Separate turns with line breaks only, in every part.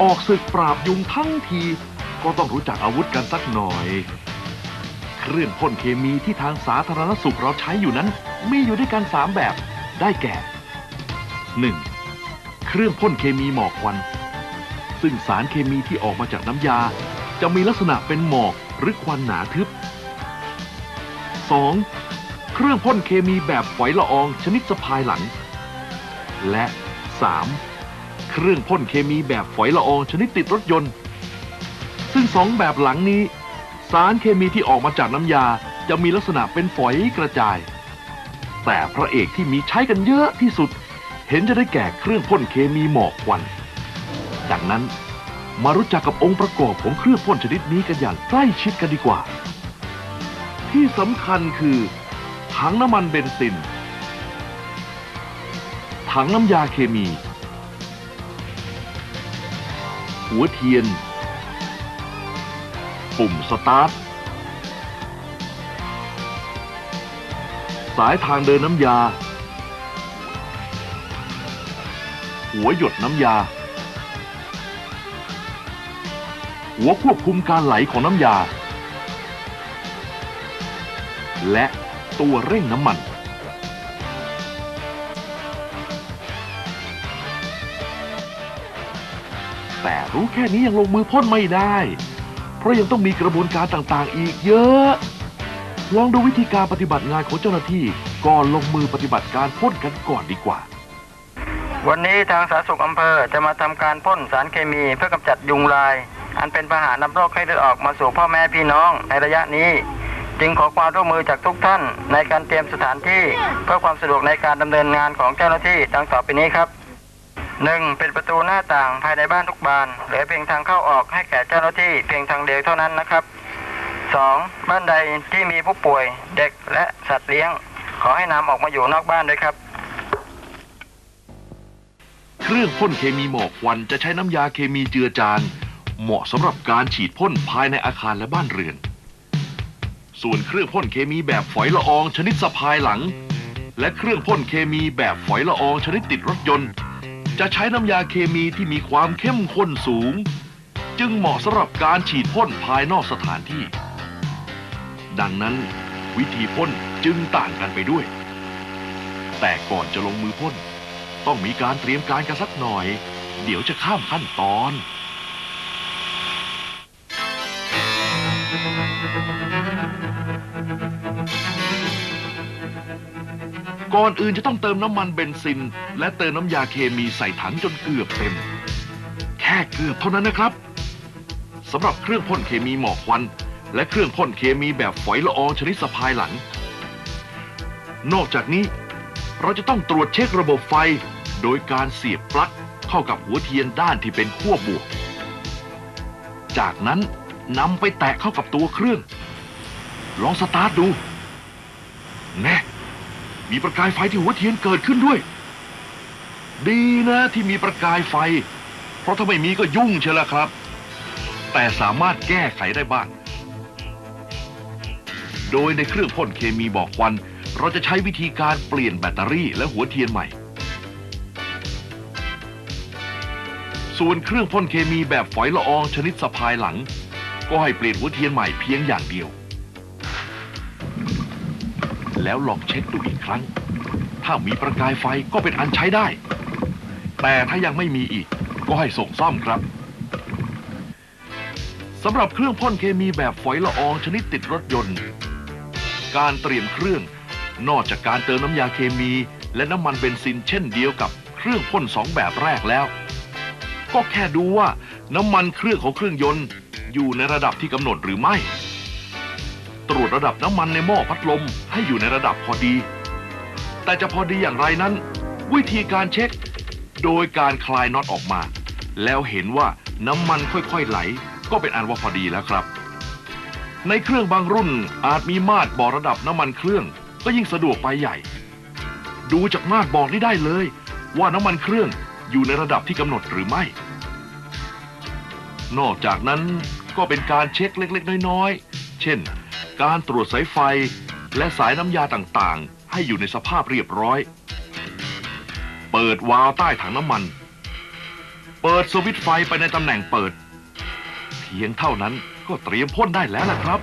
ออกศึกปราบยุงทั้งที ก็ต้องรู้จักอาวุธกันสักหน่อย เครื่องพ่นเคมีที่ทางสาธารณสุขเราใช้อยู่นั้น มีอยู่ด้วยกันสามแบบได้แก่ 1. เครื่องพ่นเคมีหมอกควัน ซึ่งสารเคมีที่ออกมาจากน้ำยา จะมีลักษณะเป็นหมอกหรือควันหนาทึบ 2. เครื่องพ่นเคมีแบบฝอยละอองชนิดสะพายหลัง และ 3. เครื่องพ่นเคมีแบบฝอยละอองชนิดติดรถยนต์ ซึ่งสองแบบหลังนี้ สารเคมีที่ออกมาจากน้ำยาจะมีลักษณะเป็นฝอยกระจาย แต่พระเอกที่มีใช้กันเยอะที่สุด เห็นจะได้แก่เครื่องพ่นเคมีหมอกควัน จากนั้นมารู้จักกับองค์ประกอบของเครื่องพ่นชนิดนี้กันอย่างใกล้ชิดกันดีกว่า ที่สำคัญคือถังน้ำมันเบนซินถังน้ำยาเคมี หัวเทียน ปุ่มสตาร์ท สายทางเดินน้ำยา หัวหยดน้ำยา หัวควบคุมการไหลของน้ำยา และตัวเร่งน้ำมัน รู้แค่นี้ยังลงมือพ่นไม่ได้ เพราะยังต้องมีกระบวนการต่างๆ อีกเยอะ ลองดูวิธีการปฏิบัติงานของเจ้าหน้าที่ก่อนลงมือปฏิบัติการพ่นกันก่อนดีกว่า
วันนี้ทางสาธารณสุขอำเภอจะมาทำการพ่นสารเคมีเพื่อกำจัดยุงลาย อันเป็นพาหะนำโรคไข้เลือดออกมาสู่พ่อแม่พี่น้องในระยะนี้จึงขอความร่วมมือจากทุกท่านในการเตรียมสถานที่ เพื่อความสะดวกในการดำเนินงานของเจ้าหน้าที่ดังต่อไปนี้ครับ หนึ่งเป็นประตูหน้าต่างภายในบ้านทุกบานเหลือเพียงทางเข้าออกให้แก่เจ้าหน้าที่เพียงทางเดียวเท่านั้นนะครับสองบ้านใดที่มีผู้ป่วยเด็กและสัตว์เลี้ยง ขอให้นำออกมาอยู่นอกบ้านด้วยครับ
เครื่องพ่นเคมีหมอกควันจะใช้น้ำยาเคมีเจือจางเหมาะสำหรับการฉีดพ่นภายในอาคารและบ้านเรือน ส่วนเครื่องพ่นเคมีแบบฝอยละอองชนิดสะพายหลัง และเครื่องพ่นเคมีแบบฝอยละอองชนิดติดรถยนต์ จะใช้น้ำยาเคมีที่มีความเข้มข้นสูง จึงเหมาะสำหรับการฉีดพ่นภายนอกสถานที่ ดังนั้นวิธีพ่นจึงต่างกันไปด้วย แต่ก่อนจะลงมือพ่น ต้องมีการเตรียมการกันสักหน่อย เดี๋ยวจะข้ามขั้นตอน ก่อนอื่นจะต้องเติมน้ำมันเบนซิน และเติมน้ำยาเคมีใส่ถังจนเกือบเต็ม แค่เกือบเท่านั้นนะครับสำหรับเครื่องพ่นเคมีหมอกควัน และเครื่องพ่นเคมีแบบฝอยละอองชนิดสะพายหลัง นอกจากนี้ เราจะต้องตรวจเช็คระบบไฟ โดยการเสียบปลั๊กเข้ากับหัวเทียนด้านที่เป็นขั้วบวก จากนั้นนำไปแตะเข้ากับตัวเครื่อง ลองสตาร์ทดู แน่ มีประกายไฟที่หัวเทียนเกิดขึ้นด้วย ดีนะที่มีประกายไฟ เพราะถ้าไม่มีก็ยุ่งเชียวละครับ แต่สามารถแก้ไขได้บ้าง โดยในเครื่องพ่นเคมีบอกควัน เราจะใช้วิธีการเปลี่ยนแบตเตอรี่และหัวเทียนใหม่ ส่วนเครื่องพ่นเคมีแบบฝอยละอองชนิดสะพายหลัง ก็ให้เปลี่ยนหัวเทียนใหม่เพียงอย่างเดียว แล้วลองเช็คดูอีกครั้ง ถ้ามีประกายไฟก็เป็นอันใช้ได้ แต่ถ้ายังไม่มีอีก ก็ให้ส่งซ่อมครับสำหรับเครื่องพ่นเคมีแบบฝอยละอองชนิดติดรถยนต์ การเตรียมเครื่อง นอกจากการเติมน้ำยาเคมี และน้ำมันเบนซินเช่นเดียวกับเครื่องพ่นสองแบบแรกแล้ว ก็แค่ดูว่าน้ำมันเครื่องของเครื่องยนต์ อยู่ในระดับที่กำหนดหรือไม่ ตรวจระดับน้ำมันในหม้อพัดลมให้อยู่ในระดับพอดี แต่จะพอดีอย่างไรนั้น วิธีการเช็ค โดยการคลายน็อตออกมา แล้วเห็นว่าน้ำมันค่อยๆไหล ก็เป็นอันว่าพอดีแล้วครับ ในเครื่องบางรุ่นอาจมีมาตรบอกระดับน้ำมันเครื่อง ก็ยิ่งสะดวกไปใหญ่ ดูจากมาตรบอกนี้ได้เลย ว่าน้ำมันเครื่องอยู่ในระดับที่กำหนดหรือไม่ นอกจากนั้นก็เป็นการเช็คเล็ก ๆ น้อย ๆ เช่น การตรวจสายไฟ และสายน้ำยาต่างๆ ให้อยู่ในสภาพเรียบร้อย เปิดวาล์วใต้ถังน้ำมันเเปิดสวิตช์ไฟไปในตำแหน่งเปิด เพียงเท่านั้นก็เตรียมพ่นได้แล้วล่ะครับ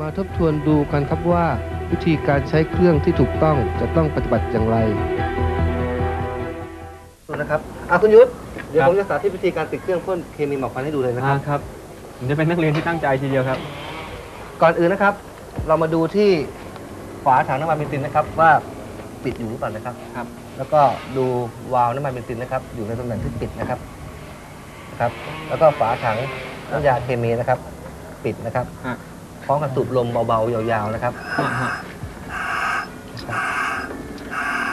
มาทบทวนดูกันครับว่า วิธีการใช้เครื่องที่ถูกต้องจะต้องปฏิบัติอย่างไรนะครับอาคุณยุทธเดี๋ยว
ครั
ผ
บ
มจะสาธิตวิธีการติดเครื่องพ่นเคมีหมอกควันให้ดูเลยนะค
อ่า
รับ
ครับ ผมจะเป็นนักเรียนที่ตั้งใจทีเดียวครับ
ก่อนอื่นนะครับ เรามาดูที่ฝาถังน้ำมันเบนซินนะครับ ว่าปิดอยู่หรือเปล่านะครับ
ครับ
แล้วก็ดูวาล์วน้ำมันเบนซินนะครับ อยู่ในตำแหน่งที่ปิดนะครับนะครับ แล้วก็ฝาถังน้ำยาเคมีนะครับ ปิดนะครับ
ฮะ
พร้อมกับสูบลมเบาๆยาวๆนะครับ
อ่าฮะ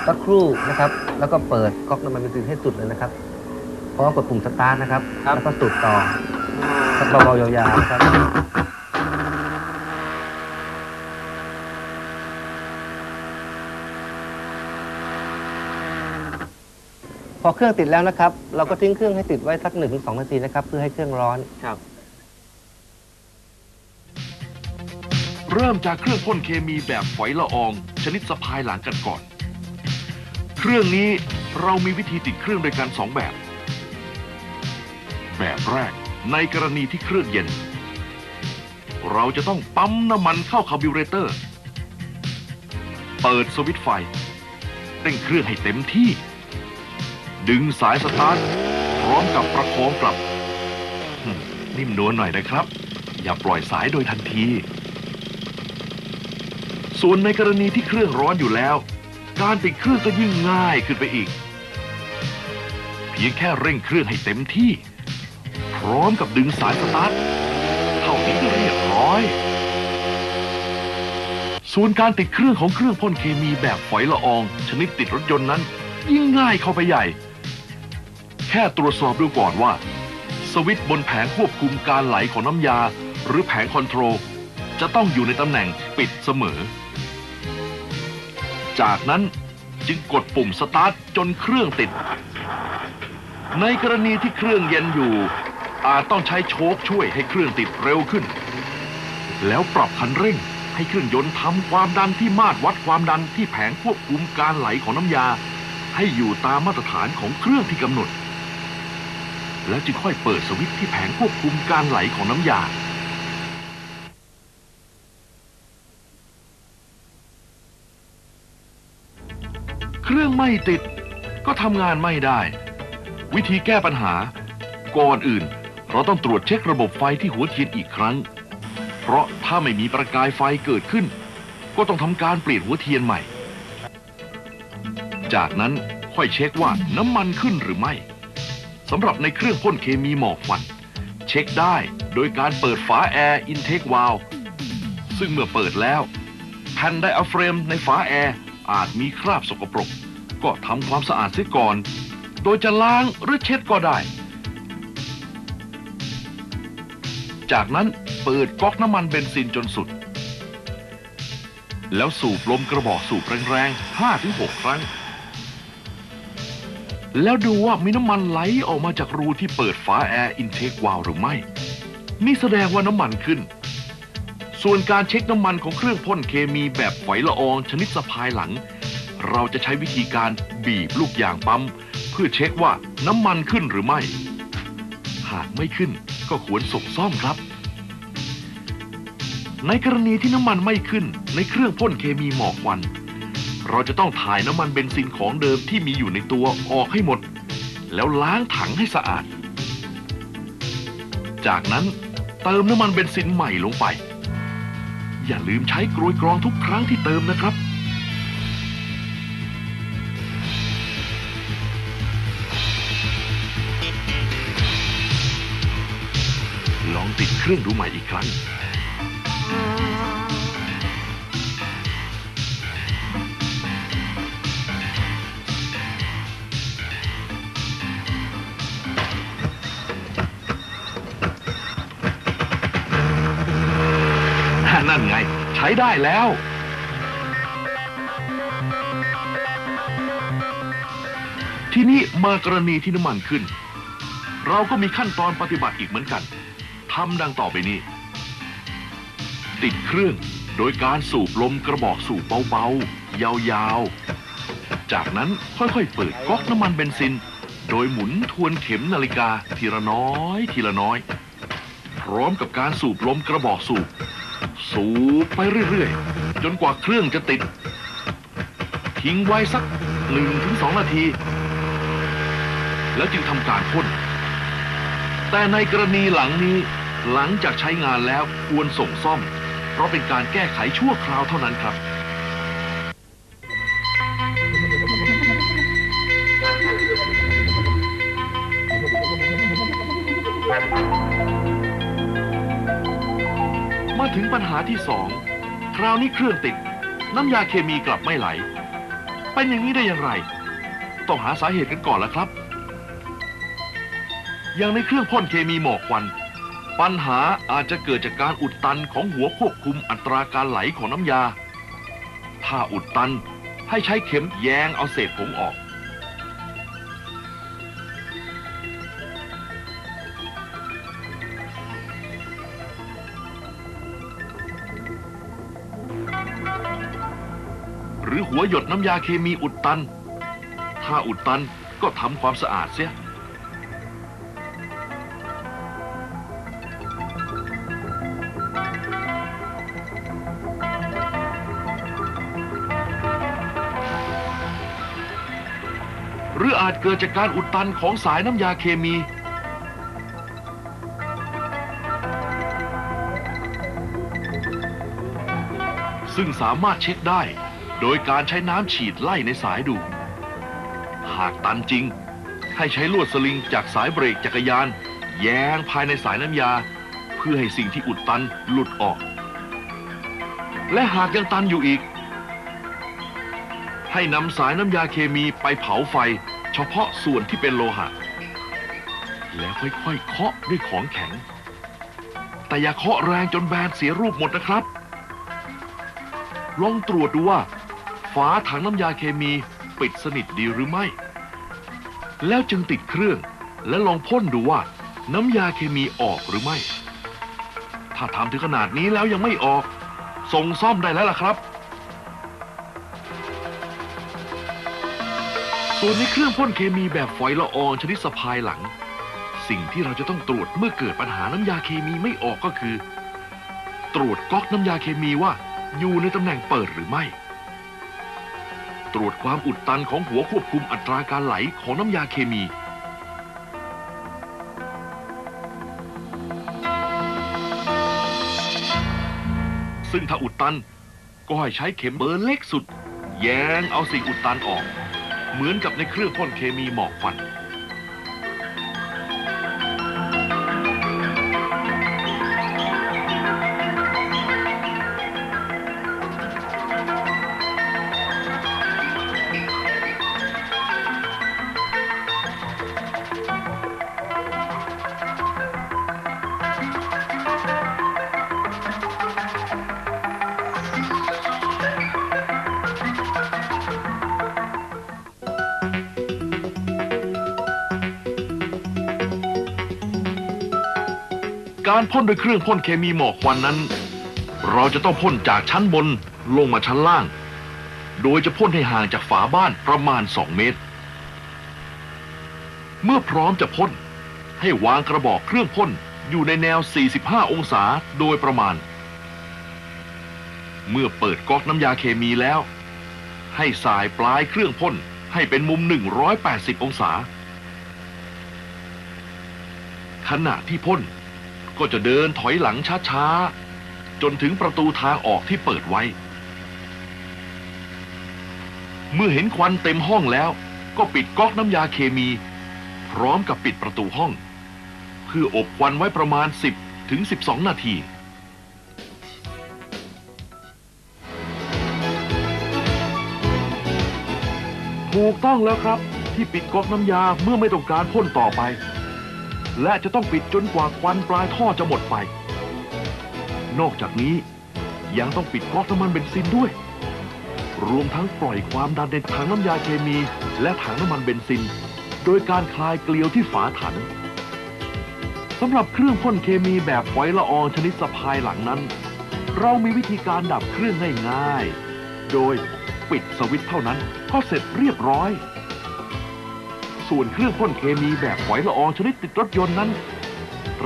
สักครู่นะครับ แล้วก็เปิดก๊อกน้ำมันเบนซินให้สุดเลยนะครับ พร้อมกดปุ่มสตาร์ทนะครับแล้วก็สูบต่อ สักเบาๆยาวๆนะครับพอเครื่องติดแล้วนะครับ เราก็ทิ้งเครื่องให้ติดไว้สัก1-2นาทีนะครับ เพื่อให้เครื่องร้อน
ครับ
เริ่มจากเครื่องพ่นเคมีแบบฝอยละออง ชนิดสะพายหลังกันก่อน เครื่องนี้เรามีวิธีติดเครื่องโดยการสองแบบ แบบแรก ในกรณีที่เครื่องเย็น เราจะต้องปั๊มน้ำมันเข้าคาร์บิวเรเตอร์ เปิดสวิตช์ไฟเร่งเครื่องให้เต็มที่ ดึงสายสตาร์ทพร้อมกับประคองกลับหึ่มนิ่มนวลหน่อยนะครับ อย่าปล่อยสายโดยทันที ส่วนในกรณีที่เครื่องร้อนอยู่แล้ว การติดเครื่องก็ยิ่งง่ายขึ้นไปอีก เพียงแค่เร่งเครื่องให้เต็มที่ พร้อมกับดึงสายสตาร์ทเท่านี้เรียบร้อย ส่วนการติดเครื่องของเครื่องพ่นเคมีแบบฝอยละออง ชนิดติดรถยนต์นั้น ยิ่งง่ายเข้าไปใหญ่ แค่ตรวจสอบดูก่อนว่า สวิตช์บนแผงควบคุมการไหลของน้ำยา หรือแผงคอนโทรลจะต้องอยู่ในตำแหน่งปิดเสมอ จากนั้นจึงกดปุ่มสตาร์ทจนเครื่องติด ในกรณีที่เครื่องเย็นอยู่ อาจต้องใช้โชคช่วยให้เครื่องติดเร็วขึ้น แล้วปรับคันเร่งให้เครื่องยนต์ทำความดันที่มาตรวัดความดันที่แผงควบคุมการไหลของน้ำยา ให้อยู่ตามมาตรฐานของเครื่องที่กำหนด แล้วจึงค่อยเปิดสวิตช์ที่แผงควบคุมการไหลของน้ำยาเครื่องไม่ติดก็ทำงานไม่ได้ วิธีแก้ปัญหาก่อนอื่น เราต้องตรวจเช็คระบบไฟที่หัวเทียนอีกครั้ง เพราะถ้าไม่มีประกายไฟเกิดขึ้น ก็ต้องทำการเปลี่ยนหัวเทียนใหม่ จากนั้นค่อยเช็คว่าน้ำมันขึ้นหรือไม่สำหรับในเครื่องพ่นเคมีหมอกควัน เช็คได้โดยการเปิดฝาแอร์อินเทควาลซึ่งเมื่อเปิดแล้วแผ่นไดอะเฟรมในฝาแอร์อาจมีคราบสกปรก ก็ทำความสะอาดเสียก่อน โดยจะล้างหรือเช็ดก็ได้ จากนั้นเปิดก๊อกน้ำมันเบนซินจนสุด แล้วสูบลมกระบอกสูบแรงๆ5-6ครั้ง แล้วดูว่ามีน้ำมันไหลออกมาจากรูที่เปิดฝาแอร์อินเทควาลหรือไม่ นี่แสดงว่าน้ำมันขึ้น ส่วนการเช็คน้ำมันของเครื่องพ่นเคมีแบบฝอยละอองชนิดสะพายหลัง เราจะใช้วิธีการบีบลูกยางปั๊มเพื่อเช็คว่าน้ำมันขึ้นหรือไม่ หากไม่ขึ้น ก็ควรส่งซ่อมครับ ในกรณีที่น้ำมันไม่ขึ้นในเครื่องพ่นเคมีหมอกควัน เราจะต้องถ่ายน้ำมันเบนซินของเดิมที่มีอยู่ในตัวออกให้หมด แล้วล้างถังให้สะอาด จากนั้นเติมน้ำมันเบนซินใหม่ลงไป อย่าลืมใช้กรวยกรองทุกครั้งที่เติมนะครับ ติดเครื่องดูใหม่อีกครั้ง นั่นไง ใช้ได้แล้ว ทีนี้มากรณีที่น้ำมันขึ้น เราก็มีขั้นตอนปฏิบัติอีกเหมือนกัน ทำดังต่อไปนี้ ติดเครื่องโดยการสูบลมกระบอกสูบเบาๆ ยาวๆ จากนั้นค่อยๆ เปิดก๊อกน้ำมันเบนซิน โดยหมุนทวนเข็มนาฬิกาทีละน้อยทีละน้อย พร้อมกับการสูบลมกระบอกสูบ สูบไปเรื่อยๆ จนกว่าเครื่องจะติด ทิ้งไว้สักหนึ่งถึงสองนาที แล้วจึงทำการพ่นแต่ในกรณีหลังนี้ หลังจากใช้งานแล้วควรส่งซ่อม เพราะเป็นการแก้ไขชั่วคราวเท่านั้นครับมาถึงปัญหาที่สองคราวนี้เครื่องติด น้ำยาเคมีกลับไม่ไหล เป็นอย่างนี้ได้อย่างไร ต้องหาสาเหตุกันก่อนละครับ อย่างในเครื่องพ่นเคมีหมอกควัน ปัญหาอาจจะเกิดจากการอุดตันของหัวควบคุมอัตราการไหลของน้ำยา ถ้าอุดตันให้ใช้เข็มแยงเอาเศษผงออก หรือหัวหยดน้ำยาเคมีอุดตัน ถ้าอุดตันก็ทำความสะอาดเสีย เกิดจากการอุดตันของสายน้ำยาเคมี ซึ่งสามารถเช็คได้ โดยการใช้น้ำฉีดไล่ในสายดู หากตันจริง ให้ใช้ลวดสลิงจากสายเบรกจักรยาน แยงภายในสายน้ำยา เพื่อให้สิ่งที่อุดตันหลุดออก และหากยังตันอยู่อีกให้นำสายน้ำยาเคมีไปเผาไฟ เฉพาะส่วนที่เป็นโลหะ แล้วค่อยๆเคาะด้วยของแข็ง แต่อย่าเคาะแรงจนแบนเสียรูปหมดนะครับ ลองตรวจดูว่า ฝาถังน้ำยาเคมีปิดสนิทดีหรือไม่ แล้วจึงติดเครื่องและลองพ่นดูว่าน้ำยาเคมีออกหรือไม่ ถ้าทำถึงขนาดนี้แล้วยังไม่ออก ส่งซ่อมได้แล้วล่ะครับ ส่วนในเครื่องพ่นเคมีแบบฝอยละอองชนิดสะพายหลัง สิ่งที่เราจะต้องตรวจเมื่อเกิดปัญหาน้ำยาเคมีไม่ออกก็คือ ตรวจก๊อกน้ำยาเคมีว่าอยู่ในตำแหน่งเปิดหรือไม่ ตรวจความอุดตันของหัวควบคุมอัตราการไหลของน้ำยาเคมี ซึ่งถ้าอุดตันก็ให้ใช้เข็มเบอร์เล็กสุด แยงเอาสิ่งอุดตันออก เหมือนกับในเครื่องพ่นเคมีหมอกควัน การพ่นด้วยเครื่องพ่นเคมีหมอกควันนั้น เราจะต้องพ่นจากชั้นบนลงมาชั้นล่าง โดยจะพ่นให้ห่างจากฝาบ้านประมาณ 2 เมตร เมื่อพร้อมจะพ่น ให้วางกระบอกเครื่องพ่นอยู่ในแนว 45 องศาโดยประมาณ เมื่อเปิดก๊อกน้ำยาเคมีแล้ว ให้สายปลายเครื่องพ่นให้เป็นมุม 180 องศาขณะที่พ่น ก็จะเดินถอยหลังช้าๆ จนถึงประตูทางออกที่เปิดไว้ เมื่อเห็นควันเต็มห้องแล้ว ก็ปิดก๊อกน้ำยาเคมี พร้อมกับปิดประตูห้อง เพื่ออบควันไว้ประมาณ 10ถึง12 นาทีถูกต้องแล้วครับที่ปิดก๊อกน้ำยาเมื่อไม่ต้องการพ่นต่อไป และจะต้องปิดจนกว่าควันปลายท่อจะหมดไป นอกจากนี้ยังต้องปิดก๊อกน้ำมันเบนซินด้วย รวมทั้งปล่อยความดันในถังน้ำยาเคมี และถังน้ำมันเบนซิน โดยการคลายเกลียวที่ฝาถังสำหรับเครื่องพ่นเคมีแบบฝอยละอองชนิดสะพายหลังนั้น เรามีวิธีการดับเครื่องง่ายๆ โดยปปิดสวิตช์เท่านั้นก็เสร็จเรียบร้อย ส่วนเครื่องพ่นเคมีแบบฝอยละอองชนิดติดรถยนต์นั้น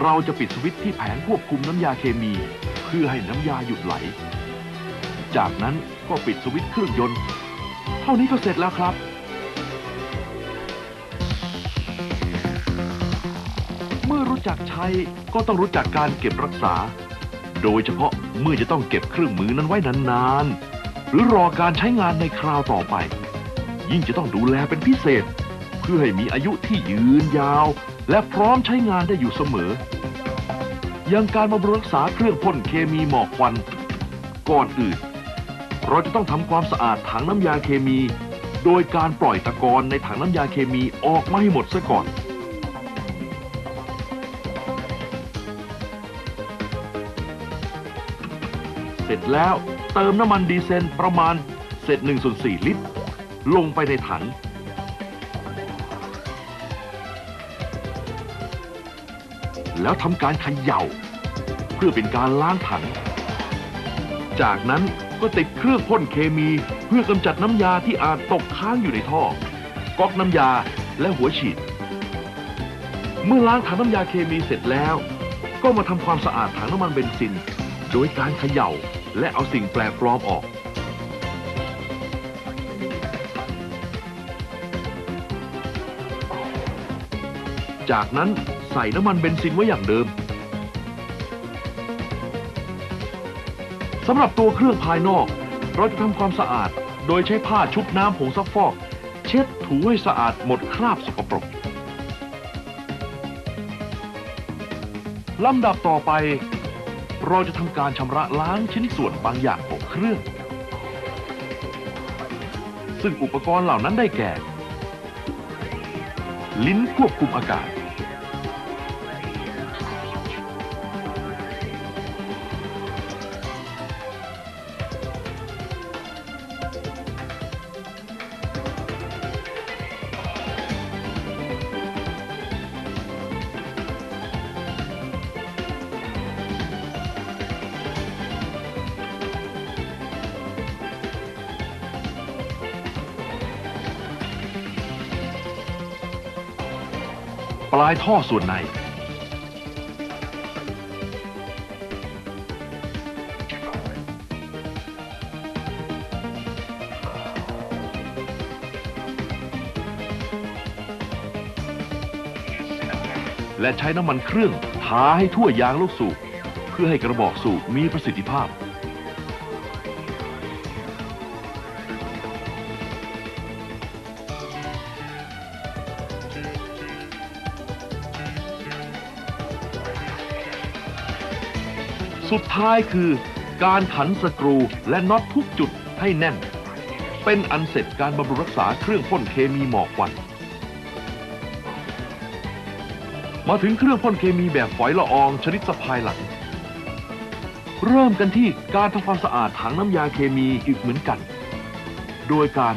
เราจะปิดสวิตช์ที่แผงควบคุมน้ำยาเคมี เพื่อให้น้ำยาหยุดไหล จากนั้นก็ปิดสวิตช์เครื่องยนต์ เท่านี้ก็เสร็จแล้วครับ เมื่อรู้จักใช้ก็ต้องรู้จักการเก็บรักษา โดยเฉพาะเมื่อจะต้องเก็บเครื่องมือนั้นไว้นานๆหรือรอการใช้งานในคราวต่อไป ยิ่งจะต้องดูแลเป็นพิเศษ พื่อให้มีอายุที่ยืนยาว และพร้อมใช้งานได้อยู่เสมอ อย่างการบำรุงรักษาเครื่องพ่นเคมีหมอกควัน ก่อนอื่น เราจะต้องทำความสะอาดถังน้ำยาเคมี โดยการปล่อยตะกอนในถังน้ำยาเคมีออกมาให้หมดซะก่อนเสร็จแล้วเติมน้ำมันดีเซลประมาณเศษ1ส่วน4ลิตร ลงไปในถัง แล้วทำการเขย่า เพื่อเป็นการล้างถัง จากนั้นก็ติดเครื่องพ่นเคมีเพื่อกำจัดน้ำยาที่อาจตกค้างอยู่ในท่อ ก๊อกน้ำยาและหัวฉีด เมื่อล้างถังน้ำยาเคมีเสร็จแล้ว ก็มาทำความสะอาดถังน้ำมันเบนซิน โดยการเขย่าและเอาสิ่งแปลกปลอมออก จากนั้น ส่น้ำมันเบนซินไว้อย่างเดิมสำหรับตัวเครื่องภายนอก เราจะทำความสะอาด โดยใช้ผ้าชุบน้ำผงซักฟอก เช็ดถูให้สะอาดหมดคราบสกปรกลำดับต่อไป เราจะทำการชำระล้างชิ้นส่วนบางอย่างของเครื่อง ซึ่งอุปกรณ์เหล่านั้นได้แก่ ลิ้นควบคุมอากาศ ปลายท่อส่วนใน และใช้น้ำมันเครื่องทาให้ทั่วยางลูกสูบ เพื่อให้กระบอกสูบมีประสิทธิภาพ สุดท้ายคือการขันสกรูและน็อตทุกจุดให้แน่น เป็นอันเสร็จการบำรุงรักษาเครื่องพ่นเคมีหมอกควัน มาถึงเครื่องพ่นเคมีแบบฝอยละอองชนิดสะพายหลัง เริ่มกันที่การทำความสะอาดถังน้ำยาเคมีอีกเหมือนกัน โดยการ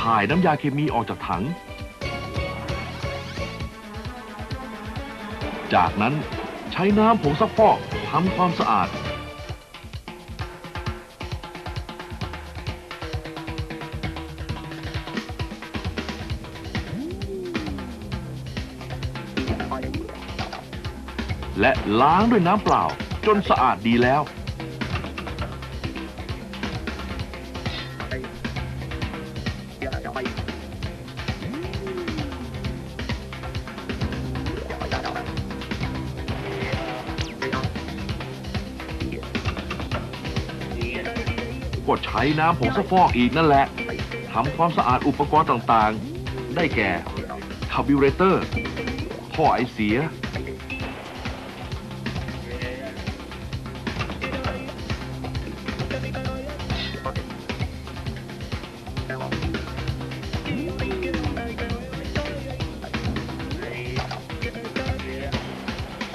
ถ่ายน้ำยาเคมีออกจากถัง จากนั้นใช้น้ำผงซักฟอก ทำความสะอาด และล้างด้วยน้ำเปล่าจนสะอาดดีแล้ว ช้น้ำผงซักฟอกอีกนั่นแหละทำความสะอาดอุปกรณ์ต่างๆ ได้แก่คาร์บิวเรเตอร์ท่อไอเสีย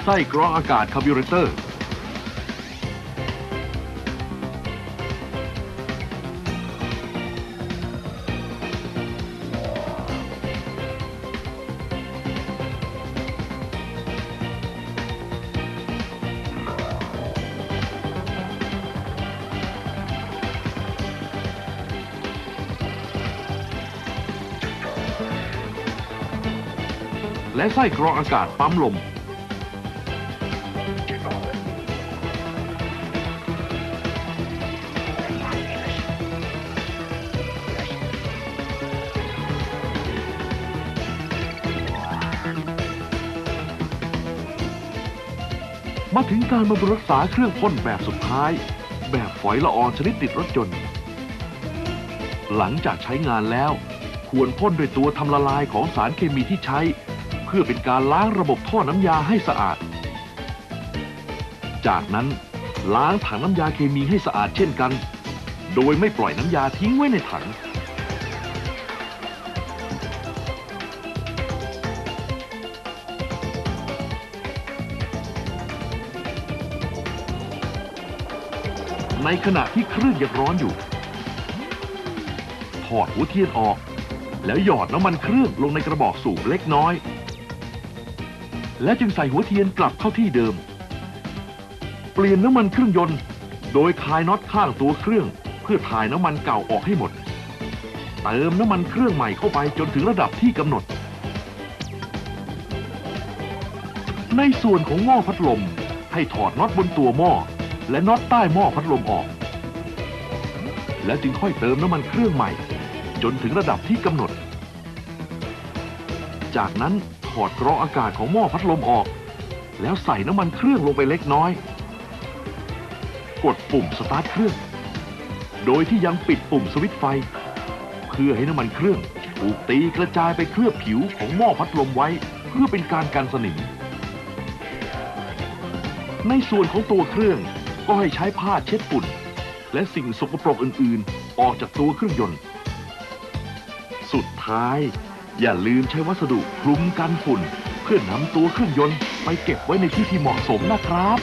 ไส้กรองอากาศคาร์บิวเรเตอร์ ไส้กรองอากาศปั๊มลม มาถึงการบำรุงรักษาเครื่องพ่นแบบสุดท้าย แบบฝอยละอองชนิดติดรถยนต์ หลังจากใช้งานแล้ว ควรพ่นด้วยตัวทำละลายของสารเคมีที่ใช้ เพื่อเป็นการล้างระบบท่อน้ำยาให้สะอาด จากนั้นล้างถังน้ำยาเคมีให้สะอาดเช่นกัน โดยไม่ปล่อยน้ำยาทิ้งไว้ในถัง ในขณะที่เครื่องยังร้อนอยู่ ถอดหัวเทียนออก แล้วหยอดน้ำมันเครื่องลงในกระบอกสูบเล็กน้อย และจึงใส่หัวเทียนกลับเข้าที่เดิม เปลี่ยนน้ำมันเครื่องยนต์ โดยคลายน็อตข้างตัวเครื่อง เพื่อถ่ายน้ำมันเก่าออกให้หมด เติมน้ำมันเครื่องใหม่เข้าไปจนถึงระดับที่กำหนด ในส่วนของหม้อพัดลม ให้ถอดน็อตบนตัวหม้อ และน็อตใต้หม้อพัดลมออก แล้วจึงค่อยเติมน้ำมันเครื่องใหม่ จนถึงระดับที่กำหนด จากนั้น อดกรองอากาศของหม้อพัดลมออก แล้วใส่น้ำมันเครื่องลงไปเล็กน้อย กดปุ่มสตาร์ทเครื่อง โดยที่ยังปิดปุ่มสวิตช์ไฟ เพื่อให้น้ำมันเครื่องถูกตีกระจายไปเคลือบผิวของหม้อพัดลมไว้ เพื่อเป็นการกันสนิม ในส่วนของตัวเครื่องก็ให้ใช้ผ้าเช็ดฝุ่น และสิ่งสกปรกอื่น ๆ ออกจากตัวเครื่องยนต์ สุดท้าย อย่าลืมใช้วัสดุคลุมกันฝุ่น เพื่อนำตัวเครื่องยนต์ไปเก็บไว้ในที่ที่เหมาะสมนะครับ